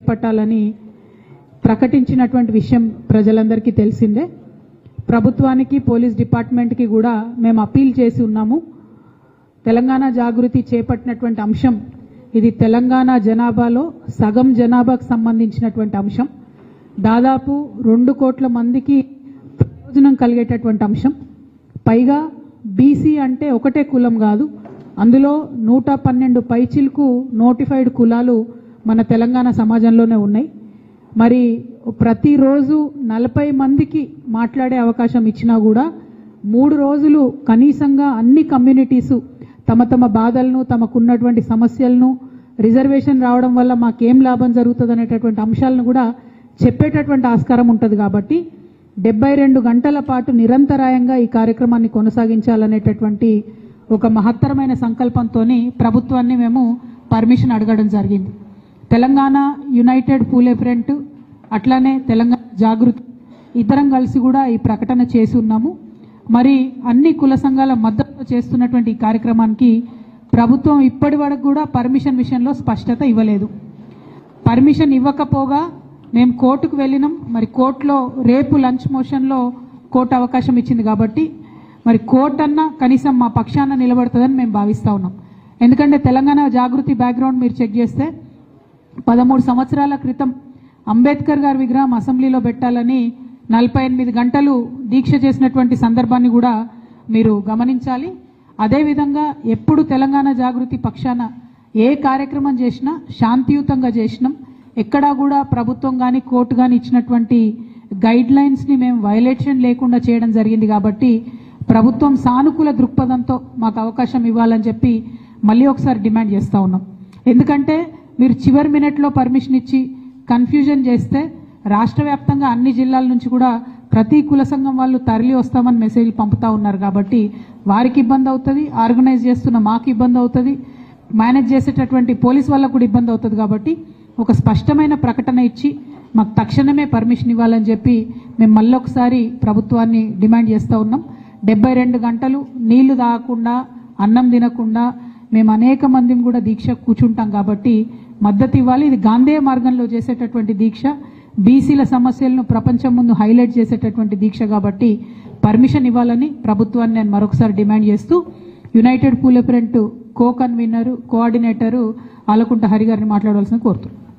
చేపట్టాలని ప్రకటించినటువంటి విషయం ప్రజలందరికీ తెలిసిందే. ప్రభుత్వానికి పోలీస్ డిపార్ట్మెంట్కి కూడా మేము అప్పీల్ చేసి ఉన్నాము. తెలంగాణ జాగృతి చేపట్టినటువంటి అంశం ఇది తెలంగాణ జనాభాలో సగం జనాభాకు సంబంధించినటువంటి అంశం. దాదాపు రెండు కోట్ల మందికి ప్రయోజనం కలిగేటటువంటి అంశం. పైగా బీసీ అంటే ఒకటే కులం కాదు. అందులో నూట పన్నెండు పైచిలకు నోటిఫైడ్ కులాలు మన తెలంగాణ సమాజంలోనే ఉన్నాయి. మరి ప్రతిరోజు నలభై మందికి మాట్లాడే అవకాశం ఇచ్చినా కూడా మూడు రోజులు కనీసంగా అన్ని కమ్యూనిటీసు తమ తమ బాధలను తమకున్నటువంటి సమస్యలను రిజర్వేషన్ రావడం వల్ల మాకేం లాభం జరుగుతుంది అనేటటువంటి అంశాలను కూడా చెప్పేటటువంటి ఆస్కారం ఉంటుంది కాబట్టి డెబ్బై రెండు గంటల పాటు నిరంతరాయంగా ఈ కార్యక్రమాన్ని కొనసాగించాలనేటటువంటి ఒక మహత్తరమైన సంకల్పంతో ప్రభుత్వాన్ని మేము పర్మిషన్ అడగడం జరిగింది. తెలంగాణ యునైటెడ్ పూలే ఫ్రంట్ అట్లానే తెలంగాణ జాగృతి. ఇద్దరం కలిసి కూడా ఈ ప్రకటన చేసి ఉన్నాము. మరి అన్ని కుల సంఘాల మద్దతు చేస్తున్నటువంటి ఈ కార్యక్రమానికి ప్రభుత్వం ఇప్పటి వరకు కూడా పర్మిషన్ విషయంలో స్పష్టత ఇవ్వలేదు. పర్మిషన్ ఇవ్వకపోగా మేము కోర్టుకు వెళ్ళినాం. మరి కోర్టులో రేపు లంచ్ మోషన్లో కోర్టు అవకాశం ఇచ్చింది కాబట్టి మరి కోర్టు అన్నా కనీసం మా పక్షాన నిలబడుతుందని మేము భావిస్తూ ఉన్నాం. ఎందుకంటే తెలంగాణ జాగృతి బ్యాక్గ్రౌండ్ మీరు చెక్ చేస్తే పదమూడు సంవత్సరాల క్రితం అంబేద్కర్ గారి విగ్రహం అసెంబ్లీలో పెట్టాలని నలభై ఎనిమిది గంటలు దీక్ష చేసినటువంటి సందర్భాన్ని కూడా మీరు గమనించాలి. అదేవిధంగా ఎప్పుడు తెలంగాణ జాగృతి పక్షాన ఏ కార్యక్రమం చేసినా శాంతియుతంగా చేసినాం. ఎక్కడా కూడా ప్రభుత్వం కానీ కోర్టు కానీ ఇచ్చినటువంటి గైడ్ లైన్స్ని మేము వైలేషన్ లేకుండా చేయడం జరిగింది కాబట్టి ప్రభుత్వం సానుకూల దృక్పథంతో మాకు అవకాశం ఇవ్వాలని చెప్పి మళ్ళీ ఒకసారి డిమాండ్ చేస్తూ ఉన్నాం. ఎందుకంటే మీరు చివరి మినిట్లో పర్మిషన్ ఇచ్చి కన్ఫ్యూజన్ చేస్తే రాష్ట్ర వ్యాప్తంగా అన్ని జిల్లాల నుంచి కూడా ప్రతి కుల సంఘం వాళ్ళు తరలి వస్తామని మెసేజ్లు పంపుతా ఉన్నారు కాబట్టి వారికి ఇబ్బంది అవుతుంది ఆర్గనైజ్ చేస్తున్న మాకు ఇబ్బంది అవుతుంది మేనేజ్ చేసేటటువంటి పోలీస్ వాళ్ళకు కూడా ఇబ్బంది అవుతుంది కాబట్టి ఒక స్పష్టమైన ప్రకటన ఇచ్చి మాకు తక్షణమే పర్మిషన్ ఇవ్వాలని చెప్పి మేము మళ్ళొకసారి ప్రభుత్వాన్ని డిమాండ్ చేస్తూ ఉన్నాం. డెబ్బై రెండు గంటలు నీళ్ళు తాగకుండా అన్నం తినకుండా మేము అనేక మందిని కూడా దీక్ష కూర్చుంటాం కాబట్టి మద్దతు ఇవ్వాలి. ఇది గాంధేయ మార్గంలో చేసేటటువంటి దీక్ష. బీసీల సమస్యలను ప్రపంచం ముందు హైలైట్ చేసేటటువంటి దీక్ష కాబట్టి పర్మిషన్ ఇవ్వాలని ప్రభుత్వాన్ని నేను మరొకసారి డిమాండ్ చేస్తూ united పూలెప్రెంట్ co convenor coordinator Alakunta Hari గారిని మాట్లాడవలసిన కోరుతున్నాను.